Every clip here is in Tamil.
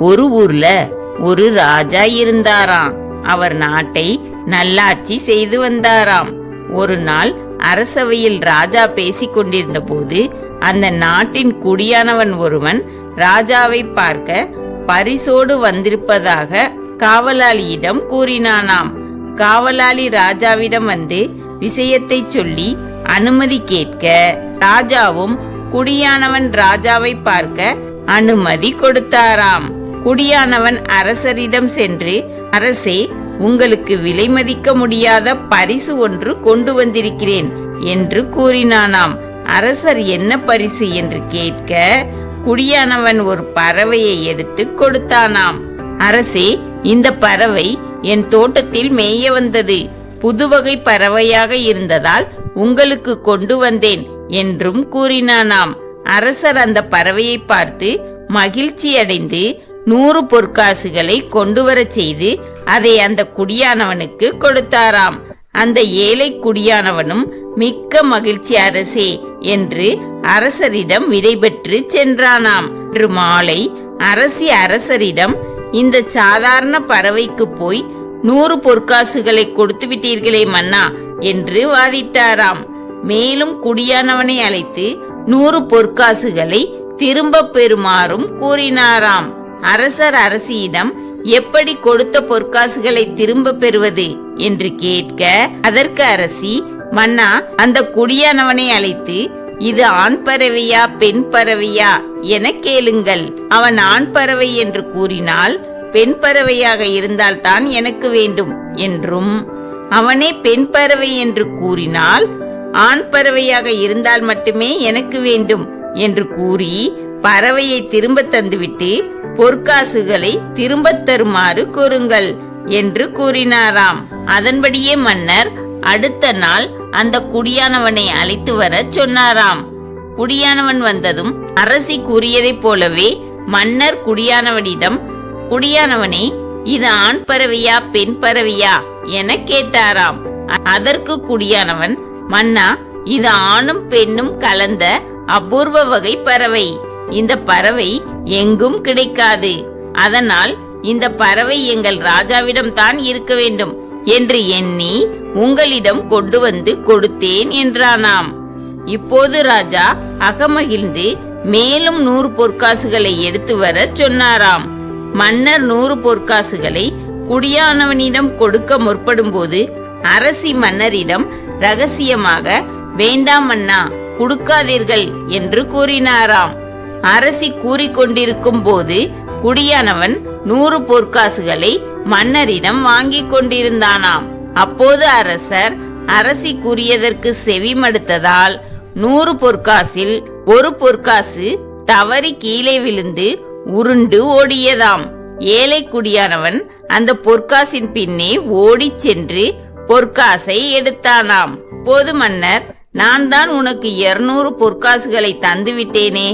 ஒரு ஊர்ல ஒரு ராஜா இருந்தாராம். அவர் நாட்டை நல்லாட்சி செய்து வந்தாராம். ஒரு நாள் அரசவையில் ராஜா பேசிக் கொண்டிருந்த போது அந்த நாட்டின் குடியானவன் ஒருவன் ராஜாவை பார்க்க பரிசோடு வந்திருப்பதாக காவலாளியிடம் கூறினானாம். காவலாளி ராஜாவிடம் வந்து விஷயத்தை சொல்லி அனுமதி கேட்க ராஜாவும் குடியானவன் ராஜாவை பார்க்க அனுமதி கொடுத்தாராம். குடியானவன் அரசரிடம் சென்று அரசே உங்களுக்கு விலை மதிக்க முடியாத பரிசு ஒன்று கொண்டு வந்திருக்கிறேன் என்று கூறினானாம். அரசர் என்ன பரிசு? என்று கேட்க குடியானவன் ஒரு பறவையை எடுத்து கொடுத்தானாம். அரசே இந்த பறவை என் தோட்டத்தில் மேய வந்தது. புதுவகை பறவையாக இருந்ததால் உங்களுக்கு கொண்டு வந்தேன் என்றும் கூறினானாம். அரசர் அந்த பறவையை பார்த்து மகிழ்ச்சி அடைந்து நூறு பொற்காசுகளை கொண்டு வரச் செய்து அதை அந்த குடியானவனுக்கு கொடுத்தாராம். அந்த ஏழை குடியானவனும் மிக்க மகிழ்ச்சி அரசே என்று அரசரிடம் விடைபெற்று சென்றானாம். இன்று மாலை அரசி அரசரிடம் இந்த சாதாரண பறவைக்கு போய் நூறு பொற்காசுகளை கொடுத்து விட்டீர்களே மன்னா என்று வாதிட்டாராம். மேலும் குடியானவனை அழைத்து நூறு பொற்காசுகளை திரும்ப பெறுமாறும் கூறினாராம். அரசர் அரசியிடம் எப்படி கொடுத்த பொற்காசுகளை திரும்ப பெறுவது என்று கேட்க அதற்கு அரசி மன்னா அந்த குடியானவனை அழைத்து இது ஆண் பறவையா பெண் பறவையா என கேளுங்கள். அவன் ஆண் பறவை என்று கூறினால் பெண் பறவையாக இருந்தால்தான் எனக்கு வேண்டும் என்றும் அவனே பெண் பறவை என்று கூறினால் ஆண் பறவையாக இருந்தால் மட்டுமே எனக்கு வேண்டும் என்று கூறி பறவையை திரும்ப தந்துவிட்டு பொற்காசுகளை திரும்பத் தருமாறு கூறுங்கள் என்று கூறினாராம். அதன்படியே மன்னர் அடுத்த நாள் அந்த குடியானவனை அழைத்து வரச் சொன்னாராம். குடியானவன் வந்ததும் அரசி கூறியதைப் போலவே மன்னர் குடியானவனிடம் குடியானவனே இது ஆண் பறவையா பெண் பறவையா? என கேட்டாராம். அதற்கு குடியானவன் மன்னா இது ஆணும் பெண்ணும் கலந்த அபூர்வ வகை பறவை. இந்த பறவை எங்கும் கிடைக்காது. அதனால் இந்த பறவை எங்கள் ராஜாவிடம் தான் இருக்க வேண்டும் என்று எண்ணி உங்களிடம் கொண்டு வந்து கொடுத்தேன் என்றானாம். இப்போது ராஜா அகமகிழ்ந்து மேலும் நூறு பொற்காசுகளை எடுத்து வரச் சொன்னாராம். மன்னர் நூறு பொற்காசுகளை குடியானவனிடம் கொடுக்க முற்படும்போது அரசி மன்னரிடம் ரகசியமாக வேண்டாம் மன்னா கொடுக்காதீர்கள் என்று கூறினாராம். அரசி கூறிக்கொண்டிருக்கும் போது குடியானவன் நூறு பொற்காசுகளை மன்னரிடம் வாங்கிக் கொண்டிருந்தானாம். அப்போது அரசர் அரசி கூறியதற்கு செவி மடுத்ததால் நூறு பொற்காசில் ஒரு பொற்காசு தவறி கீழே விழுந்து உருண்டு ஓடியதாம். ஏழை குடியானவன் அந்த பொற்காசின் பின்னே ஓடிச் சென்று பொற்காசை எடுத்தானாம். போது மன்னர் நான் தான் உனக்கு இருநூறு பொற்காசுகளை தந்துவிட்டேனே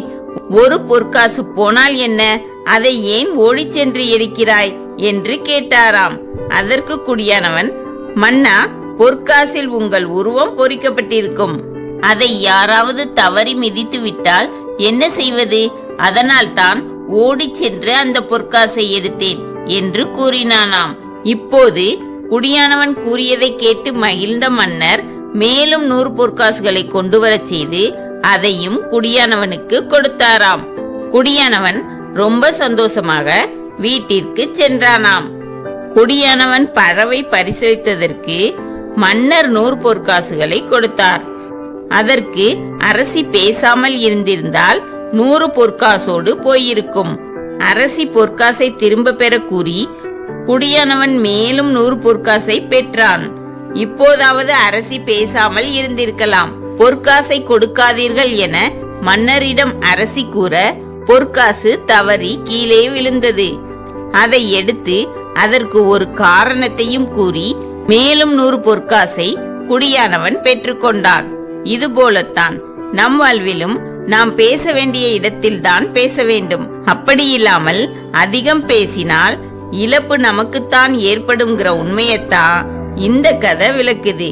ஒரு பொற்காசு போனால் என்ன? அதை ஏன் ஓடிச் சென்று இருக்கிறாய் என்று கேட்டாராம். அதற்கு குடியானவன் மன்னா பொற்காசில் உங்கள் உருவம் பொறிக்கப்பட்டிருக்கும். அதை யாராவது தவறி மிதித்து விட்டால் என்ன செய்வது? அதனால் தான் ஓடிச் சென்று அந்த பொற்காசை எடுத்தேன் என்று கூறினானாம். இப்போது குடியானவன் கூறியதை கேட்டு மகிழ்ந்த மன்னர் மேலும் நூறு பொற்காசுகளை கொண்டு வரச் செய்து அதையும் குடியானவனுக்கு கொடுத்தாராம். குடியானவன் ரொம்ப சந்தோஷமாக வீட்டிற்கு சென்றானாம். குடியானவன் பறவை பரிசளித்ததற்கு மன்னர் நூறு பொற்காசுகளை கொடுத்தார். அதற்கு அரசி பேசாமல் இருந்திருந்தால் நூறு பொற்காசோடு போயிருக்கும். அரசி பொற்காசை திரும்ப பெற கூறி குடியானவன் மேலும் நூறு பொற்காசை பெற்றான். இப்போதாவது அரசி பேசாமல் இருந்திருக்கலாம். பொற்காசை கொடுக்காதீர்கள் என மன்னரிடம் அரசி கூற பொற்காசு தவறி கீழே விழுந்தது. அதை எடுத்து அதற்கு ஒரு காரணத்தையும் கூறி மேலும் நூறு பொற்காசை குடியானவன் பெற்றுக்கொண்டான் இது போலத்தான் நம் வாழ்விலும் நாம் பேச வேண்டிய இடத்தில்தான் பேச வேண்டும். அப்படியில்லாமல் அதிகம் பேசினால் இழப்பு நமக்குத்தான் ஏற்படுங்கிற உண்மையத்தான் இந்த கதை விளக்குது.